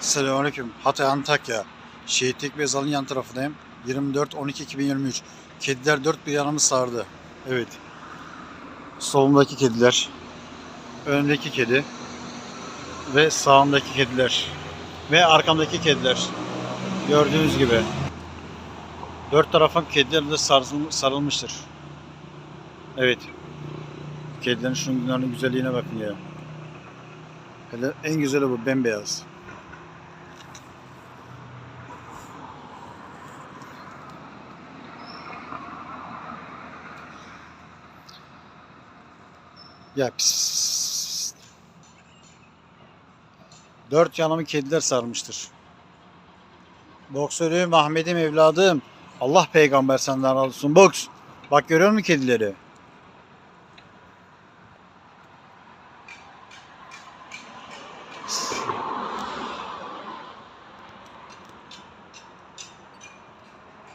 Selamünaleyküm. Hatay Antakya. Şehitlik ve Zal'ın yan tarafındayım. 24-12-2023. Kediler dört bir yanımı sardı. Evet. Solumdaki kediler. Önümdeki kedi. Ve sağımdaki kediler. Ve arkamdaki kediler. Gördüğünüz gibi. Dört tarafın kedilerle sarıl- sarılmıştır. Evet. Kedilerin şunların güzelliğine bakın ya. Hele en güzeli bu bembeyaz. Ya pis. Dört yanımı kediler sarmıştır. Boksörüm Ahmet'im evladım. Allah peygamber senden razı. Boks. Bak görüyor musun kedileri?